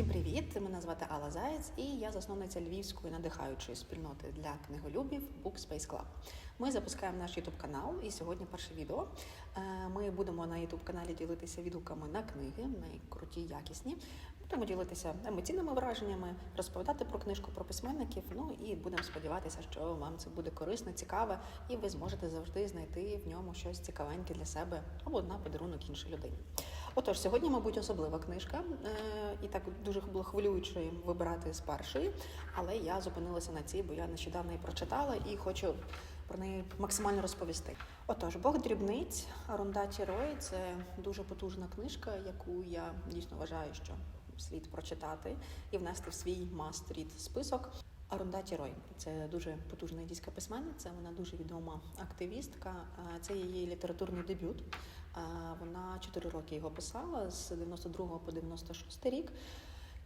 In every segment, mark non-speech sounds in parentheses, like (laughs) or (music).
Всім привіт! Мене звати Алла Заєць, і я засновниця львівської надихаючої спільноти для книголюбів Book Space Club. Ми запускаємо наш YouTube канал, і сьогодні перше відео. Е, Ми будемо на YouTube каналі ділитися відгуками на книги, найкруті, якісні. Будемо ділитися емоційними враженнями, розповідати про книжку, про письменників. Ну і будемо сподіватися, що вам це буде корисно, цікаве, і ви зможете завжди знайти в ньому щось цікавеньке для себе або на подарунок іншій людині. Отож, сьогодні, мабуть, особлива книжка, е, і так дуже було хвилююче вибирати з першої, але я зупинилася на цій, бо я нещодавно її прочитала і хочу про неї максимально розповісти. Отож, Бог дрібниць Арундаті Рой це дуже потужна книжка, яку я дійсно вважаю, що слід прочитати і внести в свій must-read список. Арундаті Рой це дуже потужна індійська письменниця. Вона дуже відома активістка. Це її літературний дебют. Вона 4 роки його писала з 92 по 96 рік.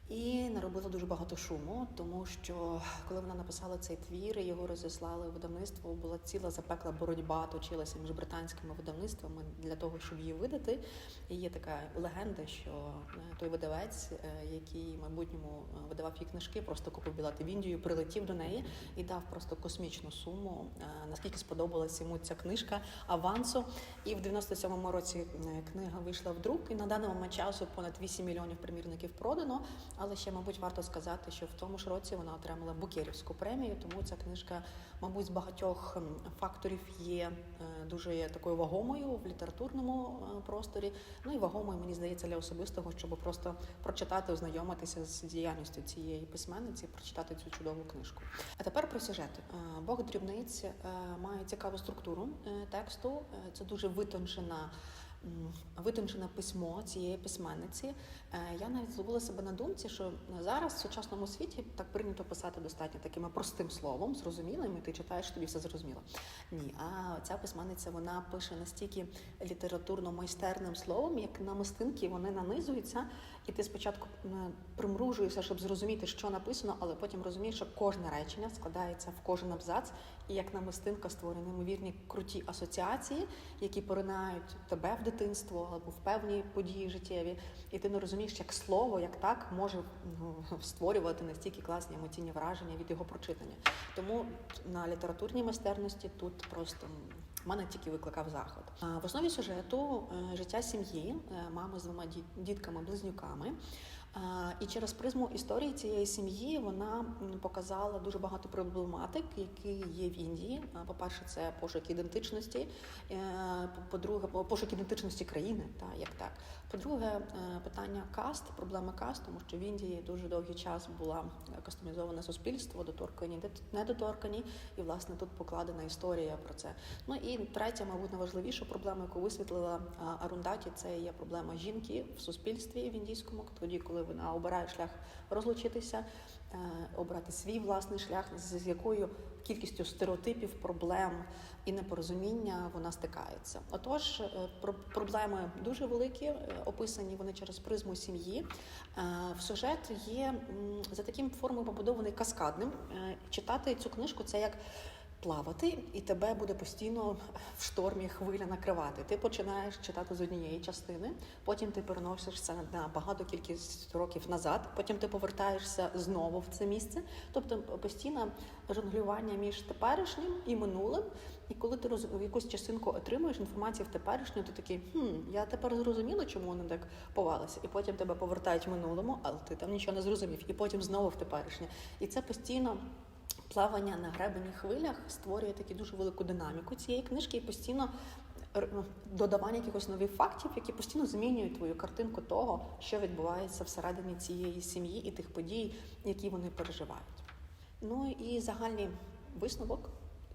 І наробила дуже багато шуму, тому що коли вона написала цей твір, його розіслали видавництво. Була ціла запекла боротьба, точилася між британськими видавництвами для того, щоб її видати. І є така легенда, що е, той видавець, е, який в майбутньому е, видавав її книжки, просто купив білети в Індію, прилетів до неї і дав просто космічну суму. Наскільки сподобалася йому ця книжка авансу. І в 97-му році книга вийшла в друк, і на даний момент часу понад 8 мільйонів примірників продано. Але ще, мабуть, варто сказати, що в тому ж році вона отримала Букерівську премію, тому ця книжка, мабуть, з багатьох факторів є е, дуже такою вагомою в літературному е, просторі. Ну і вагомою, мені здається, для особистого, щоб просто прочитати, ознайомитися з діяльністю цієї письменниці, прочитати цю чудову книжку. А тепер про сюжет. Е, Бог дрібниць має цікаву структуру тексту. Це дуже витончена витончене письмо цієї письменниці. Е, Я навіть зловила себе на думці, що зараз в сучасному світі так прийнято писати достатньо таким простим словом, зрозумілим, і ти читаєш, тобі все зрозуміло. Ні, а ця письменниця вона пише настільки літературно майстерним словом, як на мистинки вони нанизуються, і ти спочатку примружуєшся, щоб зрозуміти, що написано, але потім розумієш, що кожне речення складається в кожен абзац, і як на намистинка створені неймовірні круті асоціації, які поринають тебе в дитинство або в певні події життєві, і ти не розумієш, як слово, як так може ну, створювати настільки класні емоційні враження від його прочитання. Тому на літературній майстерності тут просто. Мене тільки викликав заход. А, В основі сюжету е, життя сім'ї, е, мами з двома дітками-близнюками. І через призму історії цієї сім'ї вона показала дуже багато проблематик, які є в Індії. По-перше, це пошук ідентичності. Е, по- По-друге, по- пошук ідентичності країни, та як так. По-друге, е, питання каст, проблеми каст, тому що в Індії дуже довгий час була кастомізоване суспільство, доторкані, недоторкані, і власне тут покладена історія про це. Ну і третя, мабуть, найважливіша проблема, яку висвітлила Арундаті, це є проблема жінки в суспільстві в індійському, тоді, коли вона обирає шлях розлучитися, е, обрати свій власний шлях, з якою кількістю стереотипів, проблем і непорозуміння вона стикається. Отож, е, про- проблеми дуже великі, е, описані вони через призму сім'ї. В сюжет є за таким формою побудований каскадним. Читати цю книжку це як плавати, і тебе буде постійно в штормі хвиля накривати. Ти починаєш читати з однієї частини, потім ти переносишся на багато кількість років назад, потім ти повертаєшся знову в це місце. Тобто постійне жонглювання між теперішнім і минулим. І коли ти роз... якусь частинку отримуєш інформацію в теперішню, ти такий, хм, я тепер зрозуміла, чому вони так повалися. І потім тебе повертають в минулому, але ти там нічого не зрозумів. І потім знову в теперішнє. І це постійно плавання на гребені хвилях створює таку дуже велику динаміку цієї книжки і постійно ну, додавання якихось нових фактів, які постійно змінюють твою картинку того, що відбувається всередині цієї сім'ї і тих подій, які вони переживають. Ну і загальний висновок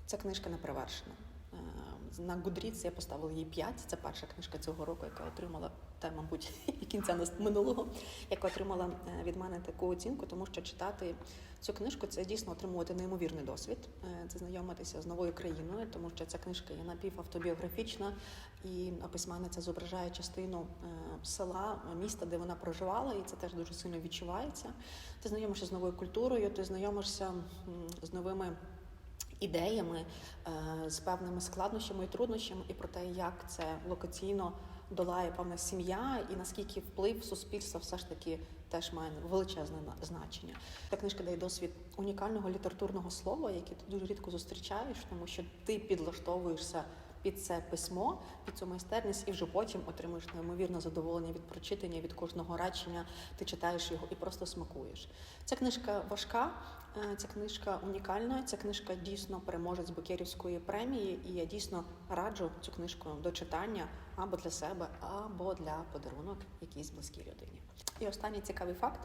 ця книжка не перевершена. Е, На Goodreads я поставила їй 5. Це перша книжка цього року, яка отримала та, мабуть, (laughs) і кінця минулого, яка отримала е, від мене таку оцінку, тому що читати цю книжку це дійсно отримувати неймовірний досвід. Е, Це знайомитися з новою країною, тому що ця книжка є напівавтобіографічна, і письменниця зображає частину е, села, міста, де вона проживала, і це теж дуже сильно відчувається. Ти знайомишся з новою культурою, ти знайомишся з новими ідеями, е, з певними складнощами і труднощами, і про те, як це локаційно долає певна сім'я, і наскільки вплив суспільства все ж таки теж має величезне значення. Ця книжка дає досвід унікального літературного слова, яке ти дуже рідко зустрічаєш, тому що ти підлаштовуєшся під це письмо, під цю майстерність, і вже потім отримуєш неймовірне задоволення від прочитання, від кожного речення. Ти читаєш його і просто смакуєш. Ця книжка важка, е, ця книжка унікальна. Ця книжка дійсно переможець Букерівської премії, і я дійсно раджу цю книжку до читання або для себе, або для подарунок якійсь близькій людині. І останній цікавий факт,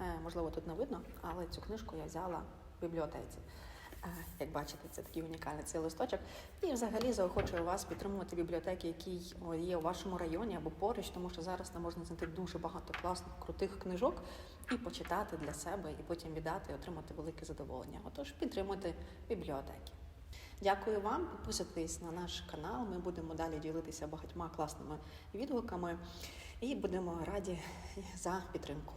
е, можливо, тут не видно, але цю книжку я взяла в бібліотеці. Як бачите, це такий унікальний цей листочок. І взагалі заохочую вас підтримувати бібліотеки, які є у вашому районі або поруч, тому що зараз там можна знайти дуже багато класних, крутих книжок і почитати для себе, і потім віддати і отримати велике задоволення. Отож, підтримуйте бібліотеки. Дякую вам. Підписуйтесь на наш канал. Ми будемо далі ділитися багатьма класними відгуками і будемо раді за підтримку.